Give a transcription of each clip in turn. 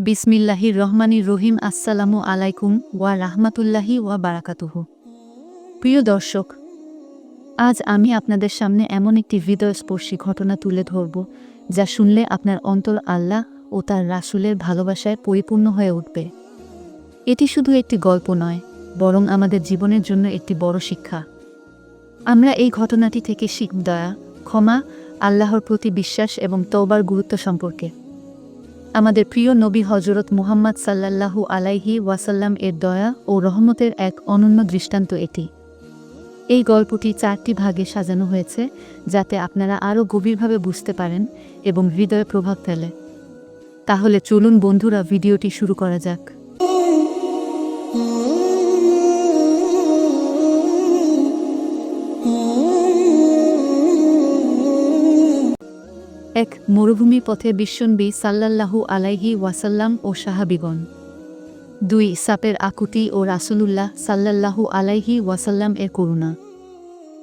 বিসমিল্লাহির রহমানির রহিম, আসসালামু আলাইকুম ওয়া রাহমাতুল্লাহি ওয়া বারাকাতুহু। প্রিয় দর্শক, আজ আমি আপনাদের সামনে এমন একটি হৃদয়স্পর্শী ঘটনা তুলে ধরব, যা শুনলে আপনার অন্তর আল্লাহ ও তার রাসূলের ভালোবাসায় পরিপূর্ণ হয়ে উঠবে। এটি শুধু একটি গল্প নয়, বরং আমাদের জীবনের জন্য একটি বড় শিক্ষা। আমরা এই ঘটনাটি থেকে শিখ, দয়া, ক্ষমা, আল্লাহর প্রতি বিশ্বাস এবং তওবার গুরুত্ব সম্পর্কে আমাদের প্রিয় নবী হজরত মুহাম্মদ সাল্লাল্লাহু আলাইহি ওয়াসাল্লাম এর দয়া ও রহমতের এক অনন্য দৃষ্টান্ত এটি। এই গল্পটি চারটি ভাগে সাজানো হয়েছে, যাতে আপনারা আরও গভীরভাবে বুঝতে পারেন এবং হৃদয়ে প্রভাব ফেলে। তাহলে চলুন বন্ধুরা ভিডিওটি শুরু করা যাক। এক মরুভূমি পথে বিশ্বনবী সাল্লাল্লাহু আলাইহি ওয়াসাল্লাম ও সাহাবিগণ। দুই সাপের আকুতি ও রাসূলুল্লাহ সাল্লাল্লাহু আলাইহি ওয়াসাল্লাম এর করুণা।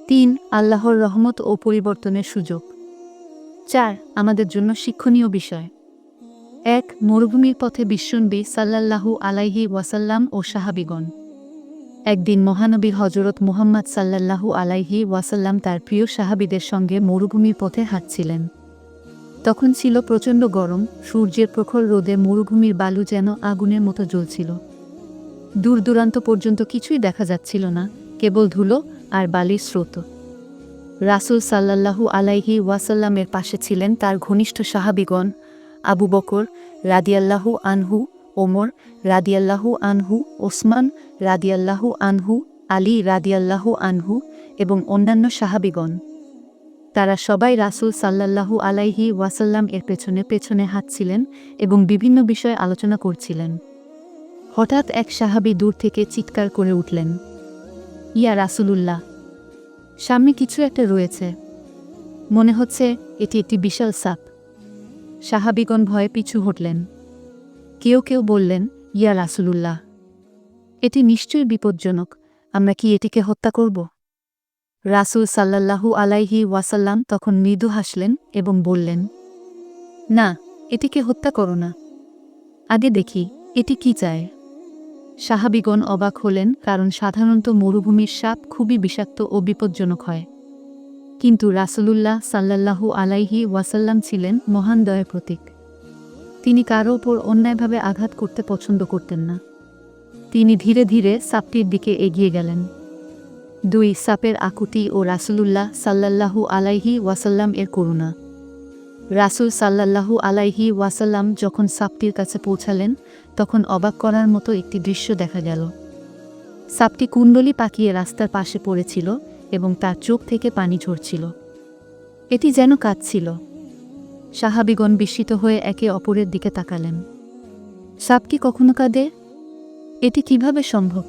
তিন, আল্লাহর রহমত ও পরিবর্তনের সুযোগ। চার, আমাদের জন্য শিক্ষণীয় বিষয়। এক, মরুভূমির পথে বিশ্বনবী সাল্লাল্লাহু আলাইহি ওয়াসাল্লাম ও সাহাবিগণ। একদিন মহানবী হজরত মুহাম্মদ সাল্লাল্লাহু আলাইহি ওয়াসাল্লাম তার প্রিয় সাহাবিদের সঙ্গে মরুভূমির পথে হাঁটছিলেন। তখন ছিল প্রচণ্ড গরম, সূর্যের প্রখর রোদে মরুভূমির বালু যেন আগুনের মতো জ্বলছিল। দূর দূরান্ত পর্যন্ত কিছুই দেখা যাচ্ছিল না, কেবল ধুলো আর বালির স্রোত। রাসূল সাল্লাল্লাহু আলাইহি ওয়াসাল্লামের পাশে ছিলেন তার ঘনিষ্ঠ সাহাবিগণ, আবু বকর রাদিয়াল্লাহু আনহু, ওমর রাদিয়াল্লাহু আনহু, ওসমান রাদিয়াল্লাহু আনহু, আলী রাদিয়াল্লাহু আনহু এবং অন্যান্য সাহাবিগণ। তারা সবাই রাসূল সাল্লাল্লাহু আলাইহি ওয়াসাল্লাম এর পেছনে পেছনে হাঁটছিলেন এবং বিভিন্ন বিষয়ে আলোচনা করছিলেন। হঠাৎ এক সাহাবী দূর থেকে চিৎকার করে উঠলেন, ইয়া রাসূলুল্লাহ, সামনে কিছু একটা রয়েছে। মনে হচ্ছে এটি একটি বিশাল সাপ। সাহাবিগণ ভয়ে পিছু হটলেন। কেউ কেউ বললেন, ইয়া রাসূলুল্লাহ, এটি নিশ্চয়ই বিপজ্জনক, আমরা কি এটিকে হত্যা করব? রাসূল সাল্লাল্লাহু আলাইহি ওয়াসাল্লাম তখন মৃদু হাসলেন এবং বললেন, না, এটিকে হত্যা করো না। আগে দেখি, এটি কি চায়? সাহাবিগণ অবাক হলেন কারণ সাধারণত মরুভূমির সাপ খুবই বিষাক্ত ও বিপজ্জনক হয়। কিন্তু রাসূলুল্লাহ সাল্লাল্লাহু আলাইহি ওয়াসাল্লাম ছিলেন মহান দয়ের প্রতীক। তিনি কারও ওপর অন্যায়ভাবে আঘাত করতে পছন্দ করতেন না। তিনি ধীরে ধীরে সাপটির দিকে এগিয়ে গেলেন। দুই সাপের আকুতি ও রাসূলুল্লাহ সাল্লাল্লাহু আলাইহি ওয়াসাল্লাম এর করুণা। রাসূল সাল্লাল্লাহু আলাইহি ওয়াসাল্লাম যখন সাপটির কাছে পৌঁছালেন, তখন অবাক করার মতো একটি দৃশ্য দেখা গেল। সাপটি কুণ্ডলি পাকিয়ে রাস্তার পাশে পড়েছিল এবং তার চোখ থেকে পানি ঝরছিল। এটি যেন কাঁদছিল। সাহাবিগণ বিস্মিত হয়ে একে অপরের দিকে তাকালেন। সাপ কি কখনো কাঁদে? এটি কীভাবে সম্ভব?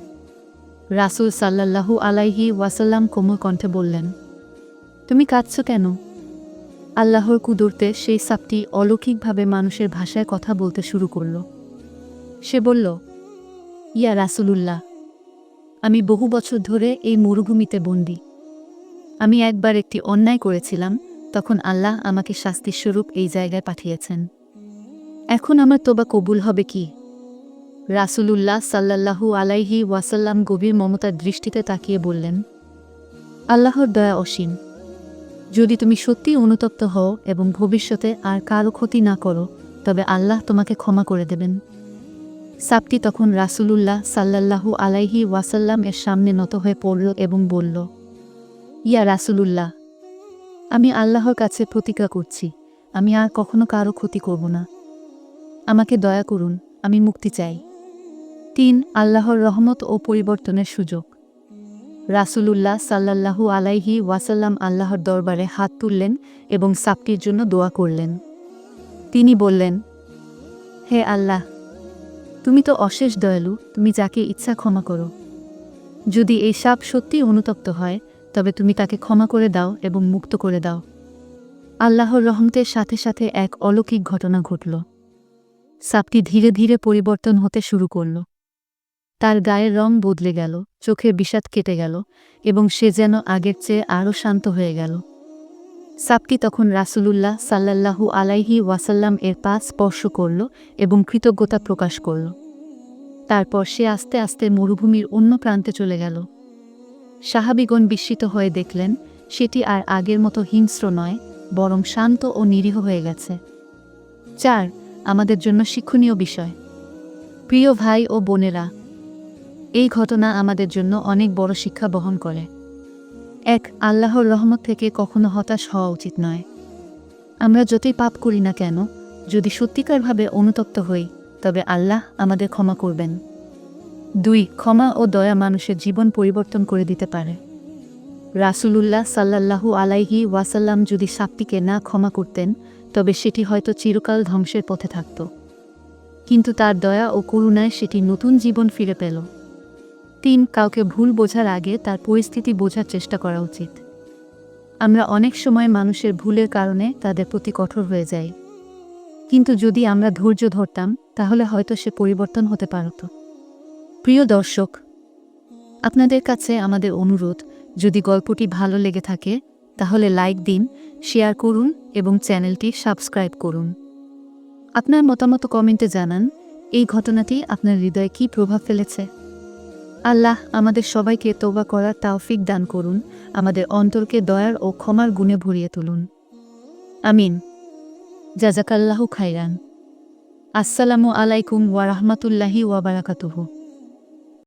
রাসূল সাল্লাল্লাহু আলাইহি ওয়াসাল্লাম কোমল কণ্ঠে বললেন, তুমি কাঁদছ কেন? আল্লাহর কুদরতে সেই সাপটি অলৌকিকভাবে মানুষের ভাষায় কথা বলতে শুরু করল। সে বলল, ইয়া রাসূলুল্লাহ, আমি বহু বছর ধরে এই মরুভূমিতে বন্দি। আমি একবার একটি অন্যায় করেছিলাম, তখন আল্লাহ আমাকে শাস্তিস্বরূপ এই জায়গায় পাঠিয়েছেন। এখন আমার তোবা কবুল হবে কি? রাসূলুল্লাহ সাল্লাল্লাহু আলাইহি ওয়াসাল্লাম গভীর মমতার দৃষ্টিতে তাকিয়ে বললেন, আল্লাহর দয়া অসীম। যদি তুমি সত্যি অনুতপ্ত হও এবং ভবিষ্যতে আর কারও ক্ষতি না করো, তবে আল্লাহ তোমাকে ক্ষমা করে দেবেন। সাপটি তখন রাসূলুল্লাহ সাল্লাল্লাহু আলাইহি ওয়াসাল্লাম এর সামনে নত হয়ে পড়ল এবং বলল, ইয়া রাসূলুল্লাহ, আমি আল্লাহর কাছে প্রতিজ্ঞা করছি। আমি আর কখনো কারও ক্ষতি করব না। আমাকে দয়া করুন, আমি মুক্তি চাই। তিন আল্লাহর রহমত ও পরিবর্তনের সুযোগ। রাসূলুল্লাহ সাল্লাল্লাহু আলাইহি ওয়াসাল্লাম আল্লাহর দরবারে হাত তুললেন এবং সাপটির জন্য দোয়া করলেন। তিনি বললেন, হে আল্লাহ, তুমি তো অশেষ দয়ালু, তুমি যাকে ইচ্ছা ক্ষমা করো। যদি এই সাপ সত্যিই অনুতপ্ত হয়, তবে তুমি তাকে ক্ষমা করে দাও এবং মুক্ত করে দাও। আল্লাহর রহমতের সাথে সাথে এক অলৌকিক ঘটনা ঘটল। সাপটি ধীরে ধীরে পরিবর্তন হতে শুরু করল। তার গায়ের রং বদলে গেল, চোখের বিষাদ কেটে গেল, এবং সে যেন আগের চেয়ে আরও শান্ত হয়ে গেল। সাপটি তখন রাসুলুল্লাহ সাল্লাল্লাহু আলাইহি ওয়াসাল্লাম এর পা স্পর্শ করল এবং কৃতজ্ঞতা প্রকাশ করল। তারপর সে আস্তে আস্তে মরুভূমির অন্য প্রান্তে চলে গেল। সাহাবিগণ বিস্মিত হয়ে দেখলেন, সেটি আর আগের মতো হিংস্র নয়, বরং শান্ত ও নিরীহ হয়ে গেছে। চার, আমাদের জন্য শিক্ষণীয় বিষয়। প্রিয় ভাই ও বোনেরা এই ঘটনা আমাদের জন্য অনেক বড় শিক্ষা বহন করে। এক, আল্লাহর রহমত থেকে কখনো হতাশ হওয়া উচিত নয়। আমরা যতই পাপ করি না কেন, যদি সত্যিকারভাবে অনুতপ্ত হই, তবে আল্লাহ আমাদের ক্ষমা করবেন। দুই, ক্ষমা ও দয়া মানুষের জীবন পরিবর্তন করে দিতে পারে। রাসূলুল্লাহ সাল্লাল্লাহু আলাইহি ওয়াসাল্লাম যদি সাপটিকে না ক্ষমা করতেন, তবে সেটি হয়তো চিরকাল ধ্বংসের পথে থাকত। কিন্তু তার দয়া ও করুণায় সেটি নতুন জীবন ফিরে পেল। তিন কাউকে ভুল বোঝার আগে তার পরিস্থিতি বোঝার চেষ্টা করা উচিত। আমরা অনেক সময় মানুষের ভুলের কারণে তাদের প্রতি কঠোর হয়ে যাই। কিন্তু যদি আমরা ধৈর্য ধরতাম, তাহলে হয়তো সে পরিবর্তন হতে পারত। প্রিয় দর্শক, আপনাদের কাছে আমাদের অনুরোধ, যদি গল্পটি ভালো লেগে থাকে, তাহলে লাইক দিন, শেয়ার করুন এবং চ্যানেলটি সাবস্ক্রাইব করুন। আপনার মতামত কমেন্টে জানান, এই ঘটনাটি আপনার হৃদয়ে কী প্রভাব ফেলেছে? আল্লাহ আমাদের সবাইকে তোবা করার তাওফিক দান করুন, আমাদের অন্তরকে দয়ার ও ক্ষমার গুণে ভরিয়ে তুলুন। আমিন। জাজাকাল্লাহু খাইরান আসসালামু আলাইকুম ওয়া রাহমাতুল্লাহি ওয়া বারাকাতুহু।